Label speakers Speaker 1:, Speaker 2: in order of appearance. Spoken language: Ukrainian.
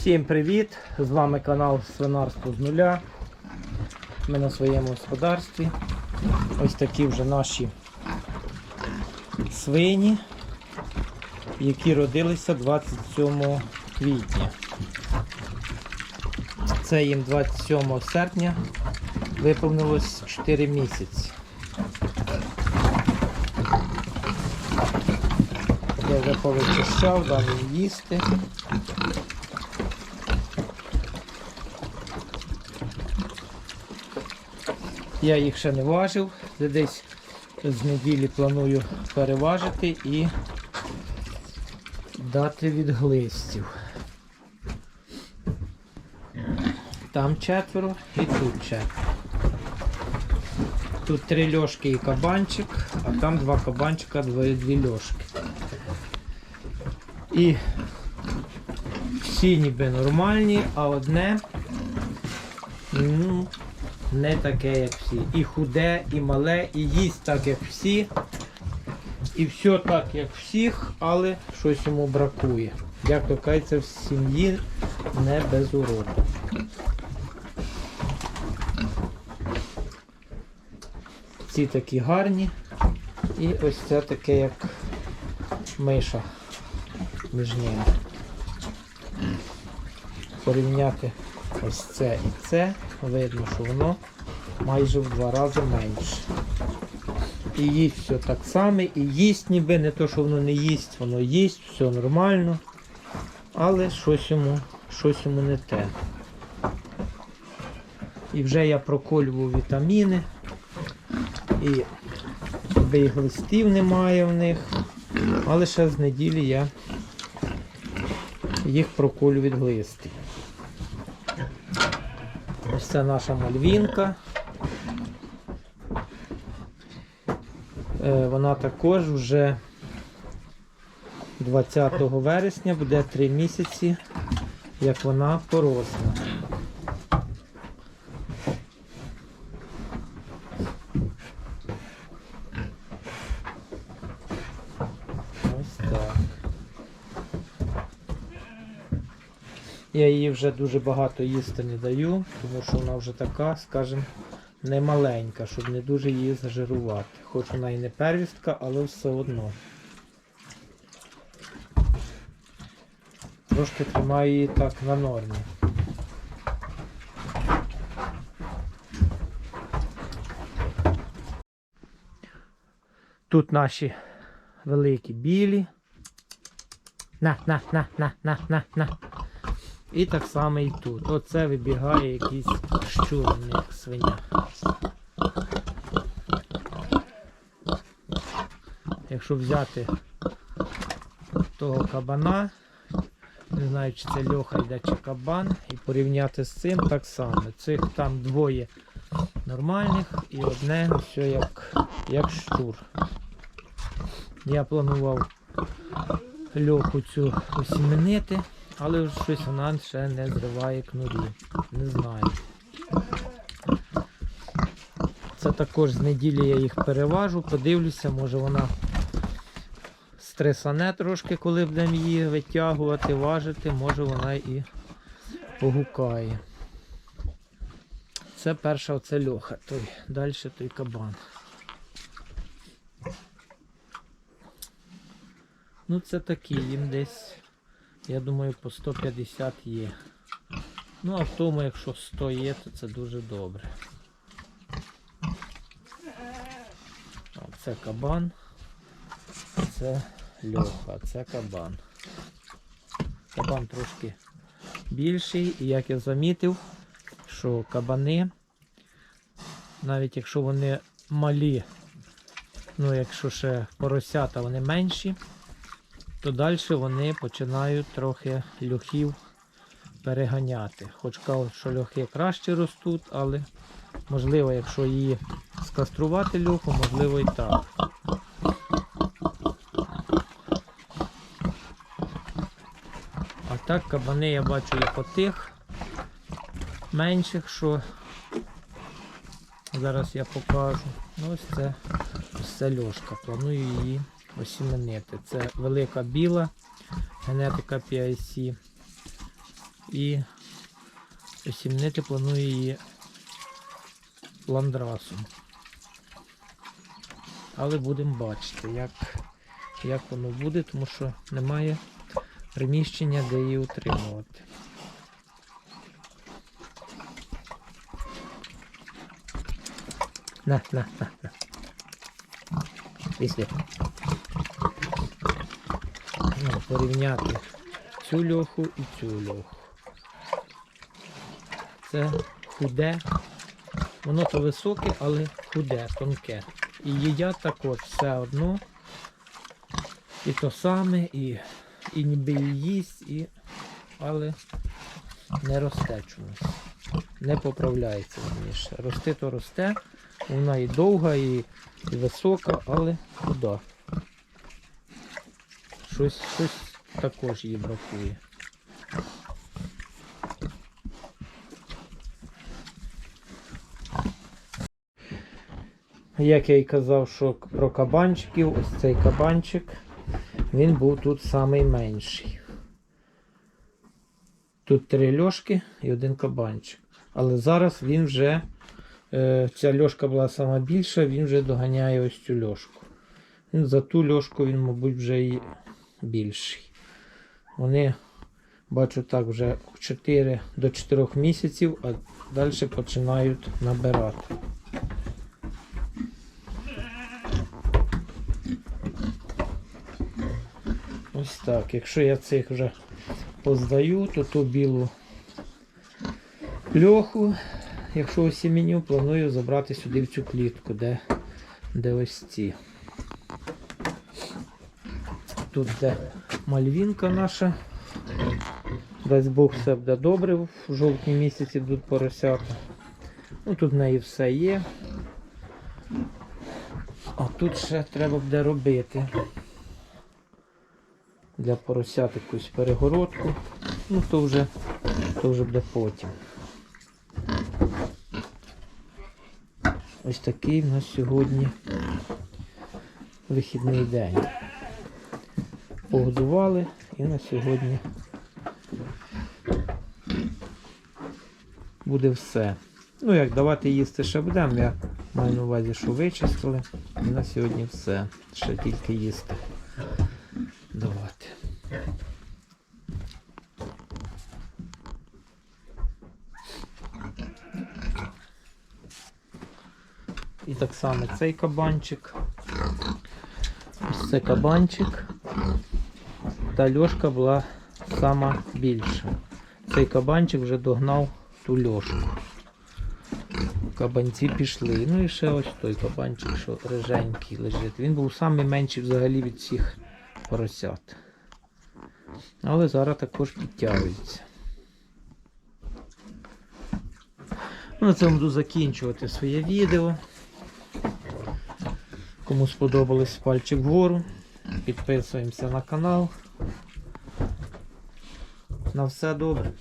Speaker 1: Всім привіт! З вами канал Свинарство з нуля. Ми на своєму господарстві. Ось такі вже наші свині, які родилися 27 квітня. Це їм 27 серпня виповнилось 4 місяці. Я вже повичищав, дав їм їсти. Я їх ще не важив. Десь з неділі планую переважити і дати від глистів. Там четверо і тут четверо. Тут три льошки і кабанчик, а там два кабанчика, дві, дві льошки. І всі ніби нормальні, а одне ну, не таке, як всі. І худе, і мале, і їсть так, як всі. І все так, як всіх, але щось йому бракує. Як то кажеться, в сім'ї не без уроду. Ці такі гарні. І ось це таке, як миша між ними. Порівняти ось це і це, видно, що воно майже в два рази менше. І їсть все так само, і їсть ніби, не то, що воно не їсть, воно їсть, все нормально. Але щось йому, щось йому не те. І вже я проколював вітаміни. І глистів немає в них. Але ще з неділі я їх проколю від глистів. Це наша мальвінка. Е, Вона також вже 20 вересня буде 3 місяці, як вона поросла. Ось так. Я її вже дуже багато їсти не даю, тому що вона вже така, скажімо, не маленька, щоб не дуже її зажирувати. Хоч вона і не первістка, але все одно. Трошки тримаю її так на нормі. Тут наші великі білі. На, на, на, на, на, на, на. І так само і тут. Оце вибігає якийсь щур свиня. Якщо взяти того кабана, не знаю, чи це льоха йде чи кабан, і порівняти з цим так само. Цих там двоє нормальних і одне все як, як щур. Я планував льоху цю осіменити, але щось вона ще не зриває кнурі. Не знаю. Це також з неділі я їх переважу, подивлюся, може вона стресане трошки, коли будемо її витягувати, важити, може вона і погукає. Це перша оце льоха, той, далі той кабан. Ну це такі, їм десь, я думаю, по 150 є. Ну а в тому, якщо 100 є, то це дуже добре. Це кабан, це льоха, це кабан. Кабан трошки більший, і як я замітив, що кабани, навіть якщо вони малі, ну якщо ще поросята вони менші, то далі вони починають трохи льохів переганяти. Хоч кажуть, що льохи краще ростуть, але можливо, якщо її скаструвати льоху, можливо і так. А так кабани я бачу і по тих менших, що зараз я покажу. Ну ось це льошка. Планую її осіменити. Це велика біла генетика PIC. і осімнити планую її ландрасом. Але будемо бачити, як, як воно буде, тому що немає приміщення, де її утримувати. На, на, на, на. Після. Порівняти цю льоху і цю льоху. Це худе. Воно то високе, але худе, тонке. І їдять так от все одно. І то саме, і, і ніби і їсть, і... але не росте чомусь. Не поправляється верніше. Рости то росте, вона і довга, і, і висока, але худа. Щось, щось також їй бракує. Як я й казав, що про кабанчиків, ось цей кабанчик, він був тут самий менший. Тут три льошки і один кабанчик. Але зараз він вже, е, ця льошка була сама більша, він вже доганяє ось цю льошку. За ту льошку він, мабуть, вже і більший. Вони, бачу так, вже 4 до 4 місяців, а далі починають набирати. Ось так. Якщо я цих вже поздаю, то ту білу льоху, якщо осіміню, планую забрати сюди в цю клітку, де, де ось ці. Тут де мальвінка наша. Дасть Бог все буде добре, в жовтні місяці будуть поросята. Ну, тут в неї все є. А тут ще треба буде робити для поросят якусь перегородку. Ну то вже, то вже буде потім. Ось такий в нас сьогодні вихідний день. Погодували і на сьогодні буде все. Ну як давати їсти ще будемо, я маю на увазі, що вичистили. І на сьогодні все. Ще тільки їсти давати. І так само цей кабанчик. Ось це кабанчик. Та льошка була сама більша. Цей кабанчик вже догнав ту льошку. Кабанці пішли. Ну і ще ось той кабанчик, що риженький лежить. Він був самий менший взагалі від всіх поросят. Але зараз також підтягується. Ну, На цьому буду закінчувати своє відео. Кому сподобалось пальчик вгору. Підписуємося на канал. На все добре.